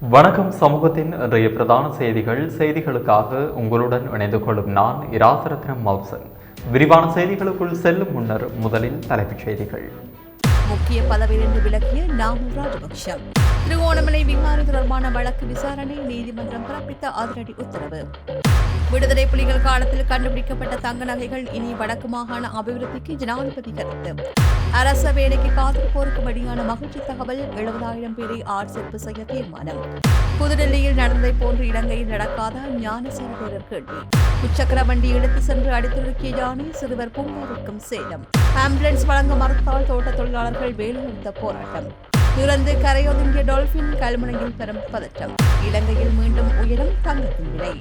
வணக்கம் சமூகத்தின் இன்றைய பிரதான செய்திகள். செய்திகளுக்காக உங்களுடன் இணைந்து கொள்ளும் நான் இராசரத்னம் மௌசன் விரிவான செய்திகளுக்குள் செல்லும் முன்னர் முதலில் தலைப்புச் செய்திகள். முக்கிய பதவியிலிருந்து விலகிய நாமல் ராஜபக்ஷ. திருகோணமலை விமானம் தொடர்பான வழக்கு விசாரணை நீதிமன்றம் பிறப்பித்த அதிரடி உத்தரவு. விடுதலை புலிகள் காலத்தில் கண்டுபிடிக்கப்பட்ட தங்க நகைகள் இனி வடக்கு மாகாண அபிவிருத்திக்கு ஜனாதிபதி கருத்து. அரச வேலைக்கு காத்திருப்போருக்கு வெளியான மகிழ்ச்சி தகவல் எழுபதாயிரம் பேரை ஆட்சேர்ப்பு செய்ய தீர்மானம். புதுடெல்லியில் நடந்ததை போன்று இலங்கையில் நடக்காத ஞானசார பேரர் கேள்வி. முச்சக்கர வண்டி எடுத்து சென்று அடித்துருக்கிய யானை சிறுவர் பூங்காவிற்கும் சேலம் ஆம்புலன்ஸ் வழங்க மறுத்தால் தோட்ட தொழிலாளர்கள் வேலைநிறுத்த போராட்டம். இறந்து கரையொதுங்கிய டால்பின் கல்முனையில் பெரும் பதற்றம். இலங்கையில் மீண்டும் உயரும் தங்கத்தின் விலை.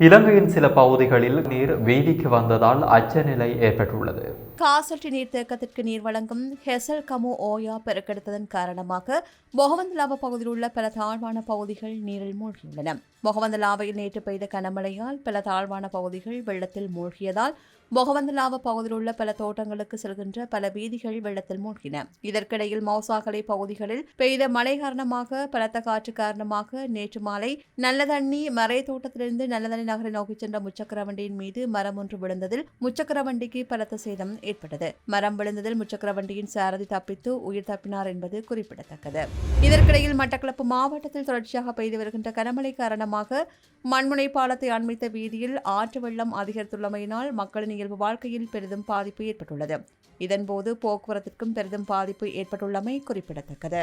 இலங்கையின் சில பகுதிகளில் நீர் வீதிக்கு வந்ததால் அச்ச நிலை ஏற்பட்டுள்ளது காசல்டி நீர்த்தேக்கத்திற்கு நீர் வழங்கும் ஹெசல் கமு ஓயா பெருக்கெடுத்ததன் காரணமாக மொகவந்தலாவ பகுதியில் உள்ள பல தாழ்வான பகுதிகள் நீரில் மூழ்கியுள்ளன. மொகவந்தலாவையில் நேற்று பெய்த கனமழையால் பல தாழ்வான பகுதிகள் வெள்ளத்தில் மூழ்கியதால் பொகவந்தலாவ பகுதியில் உள்ள பல தோட்டங்களுக்கு செல்கின்ற பல வீதிகள் வெள்ளத்தில் மூழ்கின. இதற்கிடையில் மௌசாகலை பகுதிகளில் பெய்த மழை காரணமாக பலத்த காற்று காரணமாக நேற்று மாலை நல்லதண்ணி மறை தோட்டத்திலிருந்து நல்லதண்ணி நகரை நோக்கிச் சென்ற முச்சக்கர வண்டியின் மீது மரம் ஒன்று விழுந்ததில் முச்சக்கர வண்டிக்கு பலத்த சேதம் ஏற்பட்டது. மரம் விழுந்ததில் முச்சக்கர வண்டியின் சாரதி தப்பித்து உயிர் தப்பினார் என்பது குறிப்பிடத்தக்கது. இதற்கிடையில் மட்டக்களப்பு மாவட்டத்தில் தொடர்ச்சியாக பெய்து வருகின்ற கனமழை காரணமாக மண்முனை பாலத்தை அண்மித்த வீதியில் ஆற்று வெள்ளம் அதிகரித்துள்ளமையினால் மக்களின் இயல்பு வாழ்க்கையில் பெரிதும் பாதிப்பு ஏற்பட்டுள்ளது. இதன்போது போக்குவரத்திற்கும் பெரிதும் பாதிப்பு ஏற்பட்டுள்ளமை குறிப்பிடத்தக்கது.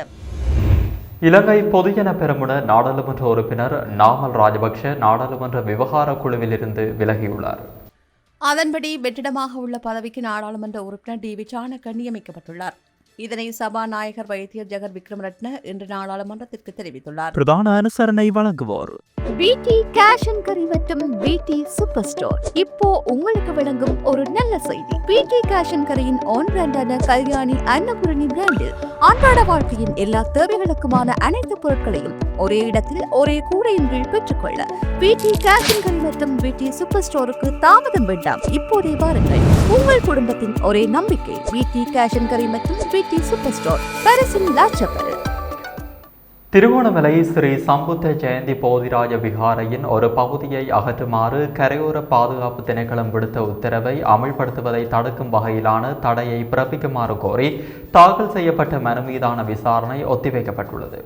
இலங்கை பொதுஜன பெரமுன நாடாளுமன்ற உறுப்பினர் நாமல் ராஜபக்ஷ நாடாளுமன்ற விவகார குழுவிலிருந்து விலகியுள்ளார். அதன்படி வெற்றிடமாக உள்ள பதவிக்கு நாடாளுமன்ற உறுப்பினர் டி வி சாணக்க நியமிக்கப்பட்டுள்ளார். இதனை சபாநாயகர் வைத்தியர் ஜெகர் விக்ரமரட்ன இன்று நாடாளுமன்றத்திற்கு தெரிவித்துள்ளார். பிரதான அனுசரணை வழங்குவோர். பிடி கேஷ் அண்ட் கரி மற்றும் பிடி சூப்பர் ஸ்டோர். இப்போ உங்களுக்கு வழங்கும் ஒரு நல்ல செய்தி. பிடி கேஷ் அண்ட் கரியின் ஆன் பிராண்டான கல்யாணி அன்னபூரணி பிராண்டில் அன்றாட வாழ்க்கையின் எல்லா தேவைகளுக்குமான அனைத்து பொருட்களையும் ஒரே இடத்தில் ஒரே கூடையின் கீழ் பெற்றுக்கொள்ள பிடி கேஷ் அண்ட் கரி மற்றும் பிடி சூப்பர் ஸ்டோருக்கு தாமதம் வேண்டாம். இப்போதே வாருங்கள். உங்கள் குடும்பத்தின் ஒரே நம்பிக்கை வீட்டி கேஷ் அண்ட் கரி மற்றும் பிடி சூப்பர் ஸ்டோர் பரிசின் லாச்சப்பல் திருகோணமலை ஸ்ரீ சம்புத்த ஜெயந்தி போதிராஜ விகாரையின் ஒரு பகுதியை அகற்றுமாறு கரையோர பாதுகாப்பு திணைக்களம் விடுத்த உத்தரவை அமல்படுத்துவதை தடுக்கும் வகையிலான தடையை பிறப்பிக்குமாறு கோரி தாக்கல் செய்யப்பட்ட மனு மீதான விசாரணை ஒத்திவைக்கப்பட்டுள்ளது.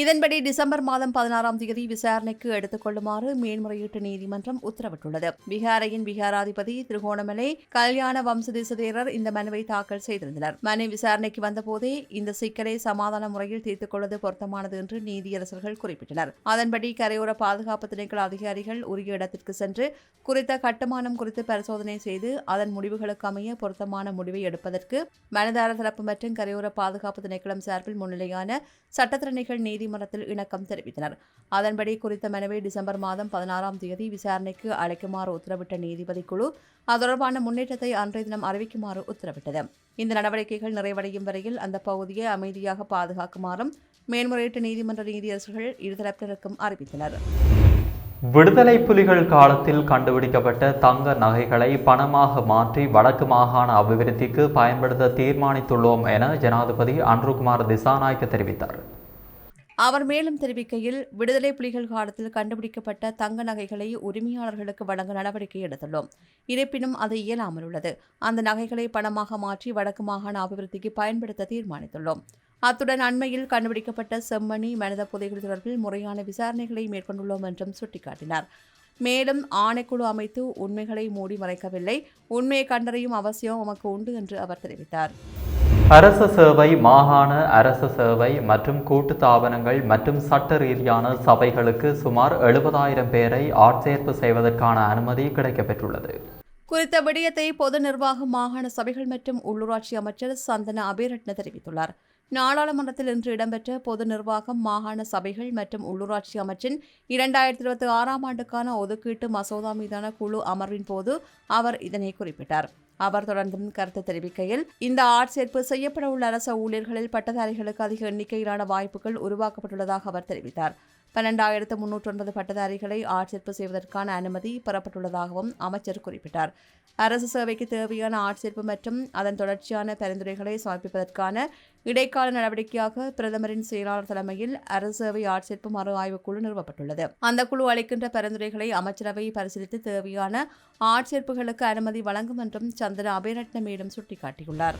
இதன்படி டிசம்பர் மாதம் பதினாறாம் தேதி விசாரணைக்கு எடுத்துக் கொள்ளுமாறு மேல்முறையீட்டு நீதிமன்றம் உத்தரவிட்டுள்ளது. பீகாரையின் பீகாராதிபதி திருகோணமலை கல்யாண வம்சதேசதேரர் இந்த மனுவை தாக்கல் செய்திருந்தனர். மனு விசாரணைக்கு வந்தபோதே இந்த சிக்கலை சமாதான முறையில் தீர்த்துக் கொள்வது பொருத்தமானது என்று நீதியரசர்கள் குறிப்பிட்டனர். அதன்படி கரையோர பாதுகாப்பு திணைக்கள அதிகாரிகள் உரிய இடத்திற்கு சென்று குறித்த கட்டுமானம் குறித்து பரிசோதனை செய்து அதன் முடிவுகளுக்கு அமைய பொருத்தமான முடிவை எடுப்பதற்கு மனுதாரர் தரப்பு மற்றும் கரையோர பாதுகாப்பு திணைக்களம் சார்பில் முன்னிலையான சட்டத்திறனைகள் நீதிமன்றத்தில் இணக்கம் தெரிவித்தனர். அதன்படி குறித்த மனுவை டிசம்பர் மாதம் பதினாறாம் தேதி விசாரணைக்கு அழைக்குமாறு உத்தரவிட்ட நீதிபதி குழு அது தொடர்பான முன்னேற்றத்தை அன்றைய தினம் அறிவிக்குமாறு உத்தரவிட்டது. இந்த நடவடிக்கைகள் நிறைவடையும் வரையில் அந்த பகுதியை அமைதியாக பாதுகாக்குமாறும் மேல்முறையீட்டு நீதிமன்ற நீதியரசர்கள் இருதரப்பினருக்கும் அறிவித்தனர். விடுதலை புலிகள் காலத்தில் கண்டுபிடிக்கப்பட்ட தங்க நகைகளை பணமாக மாற்றி வடக்கு மாகாண அபிவிருத்திக்கு பயன்படுத்த தீர்மானித்துள்ளோம் என ஜனாதிபதி அன்ருகுமார் திசாநாயக்க தெரிவித்தார். அவர் மேலும் தெரிவிக்கையில் விடுதலை புலிகள் காலத்தில் கண்டுபிடிக்கப்பட்ட தங்க நகைகளை உரிமையாளர்களுக்கு வழங்க நடவடிக்கை எடுத்துள்ளோம். இருப்பினும் அது இயலாமல் உள்ளது. அந்த நகைகளை பணமாக மாற்றி வடக்கு மாகாண அபிவிருத்திக்கு பயன்படுத்த தீர்மானித்துள்ளோம். அத்துடன் அண்மையில் கண்டுபிடிக்கப்பட்ட செம்மணி மனித புதைகள் தொடர்பில் முறையான விசாரணைகளை மேற்கொண்டுள்ளோம் என்றும் சுட்டிக்காட்டினார். மேலும் ஆணைக்குழு அமைத்து உண்மைகளை மூடி மறைக்கவில்லை. உண்மையை கண்டறியும் அவசியம் உமக்கு உண்டு என்று அவர் தெரிவித்தார். அரச சேவை மாகாண அரச சேவை மற்றும் கூட்டு தாபனங்கள் மற்றும் சட்ட ரீதியான சபைகளுக்கு சுமார் எழுபதாயிரம் பேரை ஆட்சேர்ப்பு செய்வதற்கான அனுமதி கிடைக்கப்பெற்றுள்ளது. குறித்த விடயத்தை பொது நிர்வாக மாகாண சபைகள் மற்றும் உள்ளூராட்சி அமைச்சர் சந்தன அபிரட்ன தெரிவித்துள்ளார். நாடாளுமன்றத்தில் இன்று இடம்பெற்ற பொது நிர்வாகம் மாகாண சபைகள் மற்றும் உள்ளூராட்சி அமைச்சின் இரண்டாயிரத்தி இருபத்தி ஆறாம் ஆண்டுக்கான ஒதுக்கீட்டு மசோதா மீதான குழு அமர்வின் போது அவர் இதனை குறிப்பிட்டார். அவர் தொடர்ந்தும் கருத்து தெரிவிக்கையில் இந்த ஆட்சேர்ப்பு செய்யப்பட உள்ள அரச ஊழியர்களில் பட்டதாரிகளுக்கு அதிக எண்ணிக்கையிலான வாய்ப்புகள் உருவாக்கப்பட்டுள்ளதாக அவர் தெரிவித்தார். பன்னெண்டாயிரத்து முன்னூற்றி ஒன்பது பட்டதாரிகளை ஆட்சேர்ப்பு செய்வதற்கான அனுமதி பெறப்பட்டுள்ளதாகவும் அமைச்சர் குறிப்பிட்டார். அரசு சேவைக்கு தேவையான ஆட்சேர்ப்பு மற்றும் அதன் தொடர்ச்சியான பரிந்துரைகளை சமர்ப்பிப்பதற்கான இடைக்கால நடவடிக்கையாக பிரதமரின் செயலாளர் தலைமையில் அரசவை ஆட்சேர்ப்பு மறு ஆய்வுக்குழு நிறுவப்பட்டுள்ளது. அந்த குழு அளிக்கின்ற பரிந்துரைகளை அமைச்சரவை பரிசீலித்து தேவையான ஆட்சேர்ப்புகளுக்கு அனுமதி வழங்கும் என்றும் சந்திர அபயரட்ன மேலும் சுட்டிக்காட்டியுள்ளார்.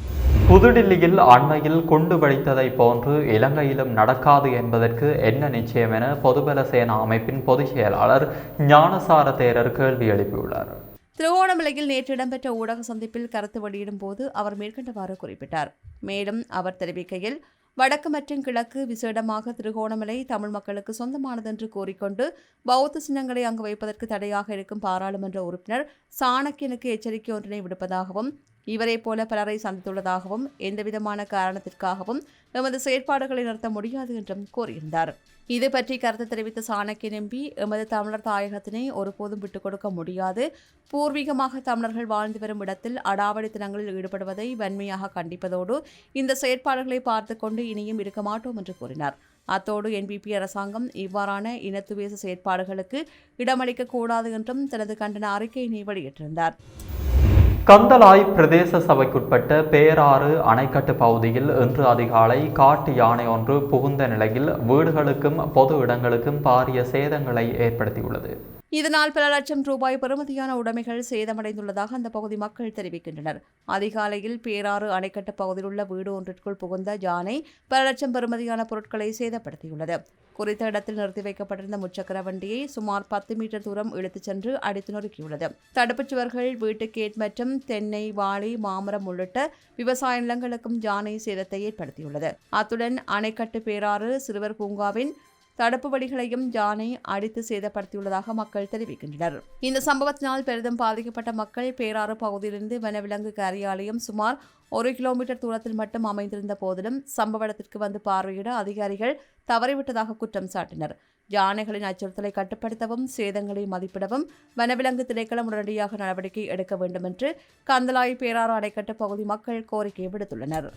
புதுடில்லியில் அண்மையில் குண்டு வெடித்ததை போன்று இலங்கையிலும் நடக்காது என்பதற்கு என்ன நிச்சயம் என பொதுபல சேனா அமைப்பின் பொதுச் செயலாளர் ஞானசார தேரர் கேள்வி எழுப்பியுள்ளார். திருவோணமலையில் நேற்று இடம்பெற்ற ஊடக சந்திப்பில் கருத்து வெளியிடும் போது அவர் மேற்கண்டவாறு குறிப்பிட்டார். மேலும் அவர் தெரிவிக்கையில் வடக்கு மற்றும் கிழக்கு விசேடமாக திருகோணமலை தமிழ் மக்களுக்கு சொந்தமானதென்று கூறிக்கொண்டு பௌத்த சின்னங்களை அங்கு வைப்பதற்கு தடையாக இருக்கும் பாராளுமன்ற உறுப்பினர் சாணக்கியனுக்கு எச்சரிக்கை ஒன்றினை விடுப்பதாகவும் இவரை போல பலரை சந்தித்துள்ளதாகவும் எந்தவிதமான காரணத்திற்காகவும் எமது செயற்பாடுகளை நடத்த முடியாது என்றும் கூறியிருந்தார். இது பற்றி கருத்து தெரிவித்த சாணக்கியன் எம்பி எமது தமிழர் தாயகத்தினை ஒருபோதும் விட்டுக் கொடுக்க முடியாது. பூர்வீகமாக தமிழர்கள் வாழ்ந்து வரும் இடத்தில் அடாவடித்தனங்களில் ஈடுபடுவதை வன்மையாக கண்டிப்பதோடு இந்த செயற்பாடுகளை பார்த்து கொண்டு இனியும் இருக்க மாட்டோம் என்று கூறினார். அத்தோடு என்பிபி அரசாங்கம் இவ்வாறான இனத்துவேச செயற்பாடுகளுக்கு இடமளிக்க கூடாது என்றும் தனது கண்டன அறிக்கையினை வெளியிட்டிருந்தார். கந்தலாய் பிரதேச சபைக்குட்பட்ட பேராறு அணைக்கட்டு பகுதியில் இன்று அதிகாலை காட்டு யானை ஒன்று புகுந்த நிலையில் வீடுகளுக்கும் பொது இடங்களுக்கும் பாரிய சேதங்களை ஏற்படுத்தியுள்ளது. இதனால் பல லட்சம் ரூபாய் பெறுமதியான உடைமைகள் சேதமடைந்துள்ளதாக அந்த பகுதி மக்கள் தெரிவிக்கின்றனர். அதிகாலையில் பேராறு அணைக்கட்டு பகுதியில் உள்ள வீடு ஒன்றிற்குள் புகுந்த யானை பல லட்சம் பெறுமதியான பொருட்களை சேதப்படுத்தியுள்ளது. குறித்த இடத்தில் நிறுத்தி வைக்கப்பட்டிருந்த முச்சக்கர வண்டியை சுமார் பத்து மீட்டர் தூரம் இழுத்துச் சென்று அடித்து நொறுக்கியுள்ளது. தடுப்புச் சுவர்கள் வீட்டு கேட் மற்றும் தென்னை வாழை மாமரம் உள்ளிட்ட விவசாய நிலங்களுக்கும் யானை சேதத்தை ஏற்படுத்தியுள்ளது. அத்துடன் அணைக்கட்டு பேராறு சிறுவர் பூங்காவின் தடுப்பு வழிகளையும் யானை அடித்து சேதப்படுத்தியுள்ளதாக மக்கள் தெரிவிக்கின்றனர். இந்த சம்பவத்தினால் பெரிதும் பாதிக்கப்பட்ட மக்கள் பேராறு பகுதியிலிருந்து வனவிலங்கு காரியாலயம் சுமார் ஒரு கிலோமீட்டர் தூரத்தில் மட்டும் அமைந்திருந்த போதிலும் சம்பவ இடத்திற்கு வந்து பார்வையிட அதிகாரிகள் தவறிவிட்டதாக குற்றம் சாட்டினர். யானைகளின் அச்சுறுத்தலை கட்டுப்படுத்தவும் சேதங்களை மதிப்பிடவும் வனவிலங்கு திணைக்களம் உடனடியாக நடவடிக்கை எடுக்க வேண்டும் என்று கந்தலாய் பேராறு அணைக்கட்டு பகுதி மக்கள் கோரிக்கை விடுத்துள்ளனர்.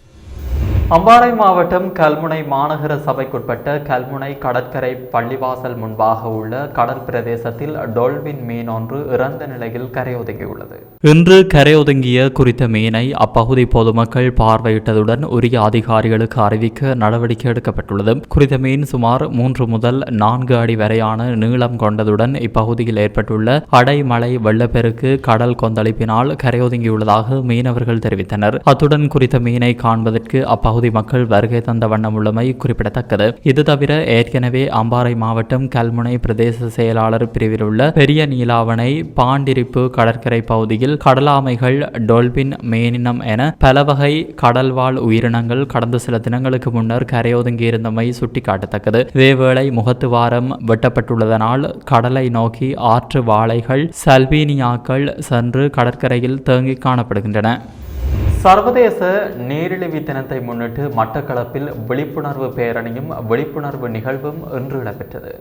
அம்பாறை மாவட்டம் கல்முனை மாநகர சபைக்குட்பட்ட கல்முனை கடற்கரை பள்ளிவாசல் முன்பாக உள்ள கடல் பிரதேசத்தில் டொல்பின் மீன் ஒன்று இறந்த நிலையில் கரையொதுங்கியுள்ளது. இன்று கரையொதுங்கிய குறித்த மீனை அப்பகுதி பொதுமக்கள் பார்வையிட்டதுடன் உரிய அதிகாரிகளுக்கு அறிவிக்க நடவடிக்கை எடுக்கப்பட்டுள்ளது. குறித்த மீன் சுமார் மூன்று முதல் நான்கு அடி வரையான நீளம் கொண்டதுடன் இப்பகுதியில் ஏற்பட்டுள்ள அடைமழை வெள்ளப்பெருக்கு கடல் கொந்தளிப்பினால் கரையொதுங்கியுள்ளதாக மீனவர்கள் தெரிவித்தனர். அத்துடன் குறித்த மீனை காண்பதற்கு அப்பகுதி மக்கள் வருகை தந்த வண்ணம் உள்ளமை குறிப்பிடத்தக்கது. இது தவிர ஏற்கனவே அம்பாறை மாவட்டம் கல்முனை பிரதேச செயலாளர் பிரிவில் உள்ள பெரிய நீலாவணை பாண்டிரிப்பு கடற்கரை பகுதியில் கடலாமைகள் டொல்பின் மேனினம் என பல வகை கடல்வாழ் உயிரினங்கள் கடந்த சில தினங்களுக்கு முன்னர் கரையொதுங்கியிருந்தமை சுட்டிக்காட்டத்தக்கது. இதேவேளை முகத்து வாரம் வெட்டப்பட்டுள்ளதனால் கடலை நோக்கி ஆற்று வாழைகள் சல்வீனியாக்கள் சென்று கடற்கரையில் தேங்கி காணப்படுகின்றன. சர்வதேச நீரிழிவு தினத்தை முன்னிட்டு மட்டக்களப்பில் விழிப்புணர்வு பேரணியும் விழிப்புணர்வு நிகழ்வும் இன்று இடம்பெற்றது.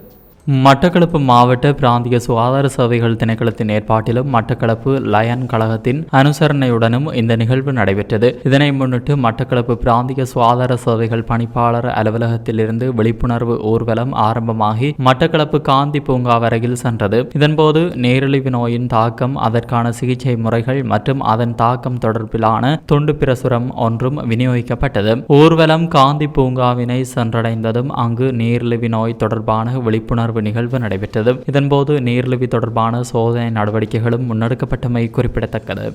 மட்டக்களப்பு மாவட்ட பிராந்திய சுகாதார சேவைகள் திணைக்களத்தின் ஏற்பாட்டிலும் மட்டக்களப்பு லயன் கழகத்தின் அனுசரணையுடனும் இந்த நிகழ்வு நடைபெற்றது. இதனை முன்னிட்டு மட்டக்களப்பு பிராந்திய சுகாதார சேவைகள் பணிப்பாளர் அலுவலகத்திலிருந்து விழிப்புணர்வு ஊர்வலம் ஆரம்பமாகி மட்டக்களப்பு காந்தி பூங்கா வரையில் சென்றது. இதன்போது நீரிழிவு நோயின் தாக்கம் அதற்கான சிகிச்சை முறைகள் மற்றும் அதன் தாக்கம் தொடர்பிலான துண்டு பிரசுரம் ஒன்றும் விநியோகிக்கப்பட்டது. ஊர்வலம் காந்தி பூங்காவினை சென்றடைந்ததும் அங்கு நீரிழிவு நோய் தொடர்பான விழிப்புணர்வு நிகழ்வு நடைபெற்றது. இதன்போது நீர்லுவி தொடர்பான சோதனை நடவடிக்கைகளும் முன்னெடுக்கப்பட்டமை குறிப்பிடத்தக்கது.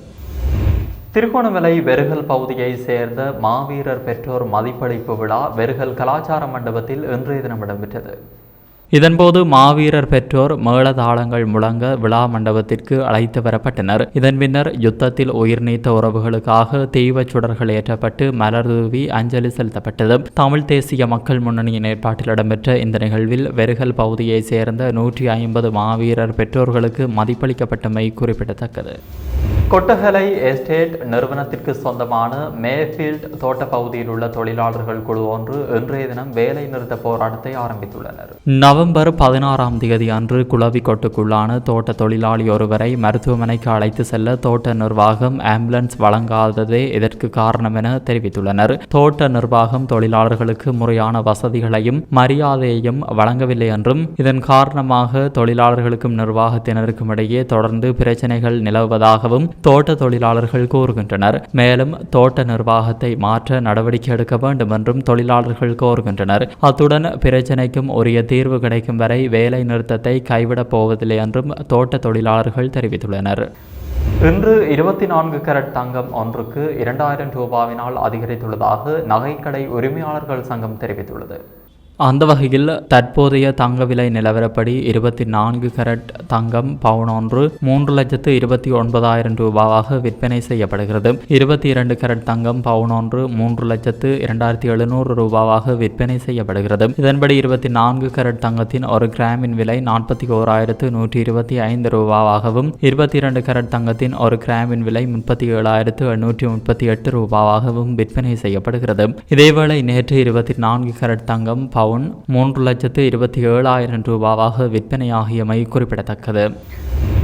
திருகோணமலை வெறுகல் பகுதியைச் சேர்ந்த மாவீரர் பெற்றோர் மதிப்பளிப்பு விழா வெறுகல் கலாச்சார மண்டபத்தில் இன்றைய தினம் இடம்பெற்றது. இதன்போது மாவீரர் பெற்றோர் மேளதாளங்கள் முழங்க விழா மண்டபத்திற்கு அழைத்து வரப்பட்டனர். இதன் பின்னர் யுத்தத்தில் உயிர் நீத்த உறவுகளுக்காக தெய்வச் சுடர்கள் ஏற்றப்பட்டு மலர் தூவி அஞ்சலி செலுத்தப்பட்டது. தமிழ் தேசிய மக்கள் முன்னணியின் ஏற்பாட்டில் இடம்பெற்ற இந்த நிகழ்வில் வெறுகல் பகுதியைச் சேர்ந்த நூற்றி ஐம்பது மாவீரர் பெற்றோர்களுக்கு மதிப்பளிக்கப்பட்டமை குறிப்பிடத்தக்கது. கொட்டகலை எஸ்டேட் நிறுவனத்திற்கு சொந்தமான மேஃபீல்ட் தோட்ட பகுதியில் உள்ள தொழிலாளர்கள் குழு ஒன்று இன்றைய தினம் வேலை நிறுத்த போராட்டத்தை ஆரம்பித்துள்ளனர். நவம்பர் பதினாறாம் தேதி அன்று குளவிக்கொட்டுக்குள்ளான தோட்ட தொழிலாளி ஒருவரை மருத்துவமனைக்கு அழைத்து செல்ல தோட்ட நிர்வாகம் ஆம்புலன்ஸ் வழங்காததே இதற்கு காரணம் என தெரிவித்துள்ளனர். தோட்ட நிர்வாகம் தொழிலாளர்களுக்கு முறையான வசதிகளையும் மரியாதையையும் வழங்கவில்லை என்றும் இதன் காரணமாக தொழிலாளர்களுக்கும் நிர்வாகத்தினருக்கும் இடையே தொடர்ந்து பிரச்சனைகள் நிலவுவதாகவும் தோட்ட தொழிலாளர்கள் கூறுகின்றனர் மேலும் தோட்ட நிர்வாகத்தை மாற்ற நடவடிக்கை எடுக்க வேண்டும் என்றும் தொழிலாளர்கள் கோருகின்றனர். அத்துடன் பிரச்சினைக்கும் உரிய தீர்வு கிடைக்கும் வரை வேலை நிறுத்தத்தை கைவிடப் போவதில்லை என்றும் தோட்ட தொழிலாளர்கள் தெரிவித்துள்ளனர். இன்று இருபத்தி நான்கு கேரட் தங்கம் ஒன்றுக்கு இரண்டாயிரம் ரூபாவினால் அதிகரித்துள்ளதாக நகைக்கடை உரிமையாளர்கள் சங்கம் தெரிவித்துள்ளது. அந்த வகையில் தற்போதைய தங்க விலை நிலவரப்படி இருபத்தி நான்கு கரட் தங்கம் பவுன் ஒன்று மூன்று லட்சத்து இருபத்தி ஒன்பதாயிரம் ரூபாவாக விற்பனை செய்யப்படுகிறது. இருபத்தி இரண்டு கரட் தங்கம் பவுன் ஒன்று மூன்று லட்சத்து இரண்டாயிரத்தி எழுநூறு ரூபாவாக விற்பனை செய்யப்படுகிறது. இதன்படி இருபத்தி நான்கு கரட் தங்கத்தின் ஒரு கிராமின் விலை நாற்பத்தி ஓராயிரத்து நூற்றி இருபத்தி ஐந்து ரூபாவாகவும் இருபத்தி இரண்டு கரட் தங்கத்தின் ஒரு கிராமின் விலை முப்பத்தி ஏழாயிரத்து எண்ணூற்றி முப்பத்தி எட்டு ரூபாவாகவும் விற்பனை செய்யப்படுகிறது. இதேவேளை நேற்று இருபத்தி நான்கு கரட் தங்கம் பவுன் மூன்று லட்சத்து இருபத்தி ஏழாயிரம் ரூபாவாக விற்பனையாகியமை குறிப்பிடத்தக்கது.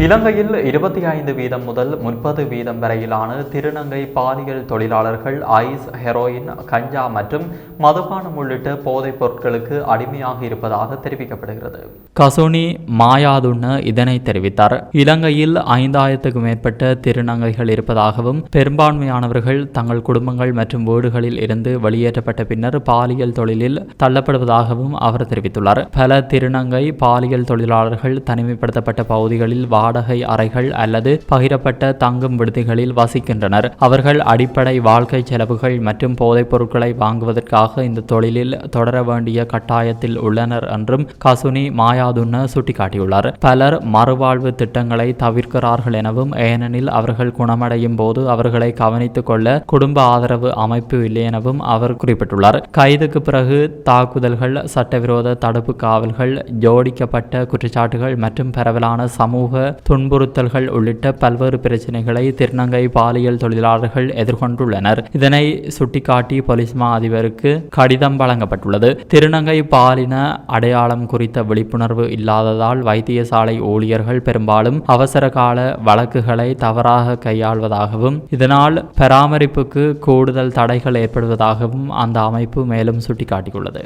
இலங்கையில் இருபத்தி ஐந்து வீதம் முதல் முப்பது வீதம் வரையிலான திருநங்கை பாலியல் தொழிலாளர்கள் ஐஸ் ஹெரோயின் கஞ்சா மற்றும் மதுபானம் உள்ளிட்ட போதைப் பொருட்களுக்கு அடிமையாக இருப்பதாக தெரிவிக்கப்படுகிறது. கசோனி மாயாதுன்ன இதனை தெரிவித்தார். இலங்கையில் ஐந்தாயிரத்துக்கும் மேற்பட்ட திருநங்கைகள் இருப்பதாகவும் பெரும்பான்மையானவர்கள் தங்கள் குடும்பங்கள் மற்றும் வீடுகளில் இருந்து வெளியேற்றப்பட்ட பின்னர் பாலியல் தொழிலில் தள்ளப்படுவதாகவும் அவர் தெரிவித்துள்ளார். பல திருநங்கை பாலியல் தொழிலாளர்கள் தனிமைப்படுத்தப்பட்ட பகுதிகளில் வாடகை அறைகள் அல்லது பகிரப்பட்ட தங்கும் விடுதிகளில் வசிக்கின்றனர். அவர்கள் அடிப்படை வாழ்க்கை செலவுகள் மற்றும் போதைப் பொருட்களை வாங்குவதற்காக இந்த தொழிலில் தொடர வேண்டிய கட்டாயத்தில் உள்ளனர் என்றும் கசுனி மாயாதுன்ன சுட்டிக்காட்டியுள்ளார். பலர் மறுவாழ்வு திட்டங்களை தவிர்க்கிறார்கள் எனவும் ஏனெனில் அவர்கள் குணமடையும் போது அவர்களை கவனித்துக் கொள்ள குடும்ப ஆதரவு அமைப்பு இல்லை எனவும் அவர் குறிப்பிட்டுள்ளார். கைதுக்கு பிறகு தாக்குதல்கள் சட்டவிரோத தடுப்பு காவல்கள் ஜோடிக்கப்பட்ட குற்றச்சாட்டுகள் மற்றும் பரவலான சமூக துன்புறுத்தல்கள் உள்ளிட்ட பல்வேறு பிரச்சனைகளை திருநங்கை பாலியல் தொழிலாளர்கள் எதிர்கொண்டுள்ளனர். இதனை சுட்டிக்காட்டி போலீஸ் மா அதிபருக்கு கடிதம் வழங்கப்பட்டுள்ளது. திருநங்கை பாலின அடையாளம் குறித்த விழிப்புணர்வு இல்லாததால் வைத்தியசாலை ஊழியர்கள் பெரும்பாலும் அவசர கால வழக்குகளை தவறாக கையாள்வதாகவும் இதனால் பராமரிப்புக்கு கூடுதல் தடைகள் ஏற்படுவதாகவும் அந்த அமைப்பு மேலும் சுட்டிக்காட்டியுள்ளது.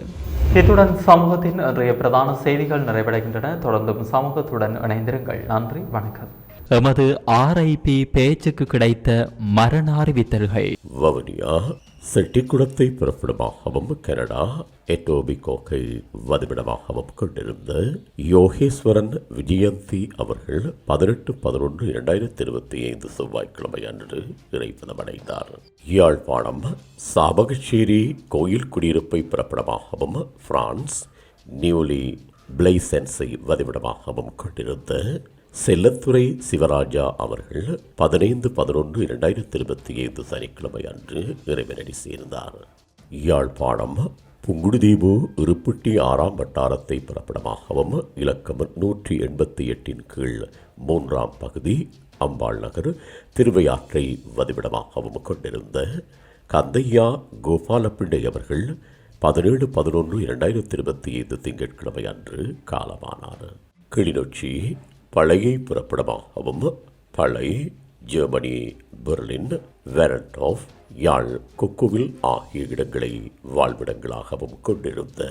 இத்துடன் சமூகத்தின் இன்றைய பிரதான செய்திகள் நிறைவடைகின்றன. தொடர்ந்தும் சமூகத்துடன் இணைந்திருங்கள். நன்றி வணக்கம். எமது ஆர்ஐபி பேச்சுக்கு கிடைத்த மரண அறிவித்தல்கள் வவுனியா செட்டிக்குளத்தை பிறப்பிடமாகவும் கனடா எட்டோபிகோக்கை வதிவிடமாகவும் கொண்டிருந்த யோகேஸ்வரன் விஜயந்தி அவர்கள் பதினெட்டு பதினொன்று இரண்டாயிரத்தி இருபத்தி ஐந்து செவ்வாய்க்கிழமை அன்று இறைப்பதமடைந்தார் யாழ்ப்பாணம் சாபகச்சேரி கோயில் குடியிருப்பை பிறப்பிடமாகவும் பிரான்ஸ் நியூலி பிளைசென்ஸை வதிவிடமாகவும் கொண்டிருந்த செல்லத்துறை சிவராஜா அவர்கள் பதினைந்து பதினொன்று இரண்டாயிரத்தி இருபத்தி ஐந்து சனிக்கிழமை அன்று இறைவனடி சேர்ந்தார். யாழ்ப்பாணம் புங்குடுதீவு இருப்புட்டி ஆறாம் வட்டாரத்தை பிறப்பிடமாகவும் இலக்கம் நூற்றி எண்பத்தி எட்டின் கீழ் மூன்றாம் பகுதி அம்பாள் நகர் திருவையாற்றை வதிவிடமாகவும் கொண்டிருந்த கந்தையா கோபாலப்பிள்ளை அவர்கள் பதினேழு பதினொன்று இரண்டாயிரத்தி இருபத்தி ஐந்து திங்கட்கிழமை அன்று காலமானார். கிளிநொச்சி பழையை புறப்படமாகவும் பழை ஜெர்மனி பெர்லின் வெரன்டாஃப் யாழ் கொக்குவில் ஆகிய இடங்களை வாழ்விடங்களாகவும் கொண்டிருந்த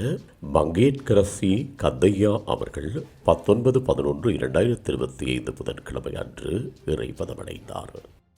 மங்கேட்கரசி கந்தையா அவர்கள் பத்தொன்பது பதினொன்று இரண்டாயிரத்தி இருபத்தி ஐந்து புதன்கிழமை அன்று இறைப்பதமடைந்தார்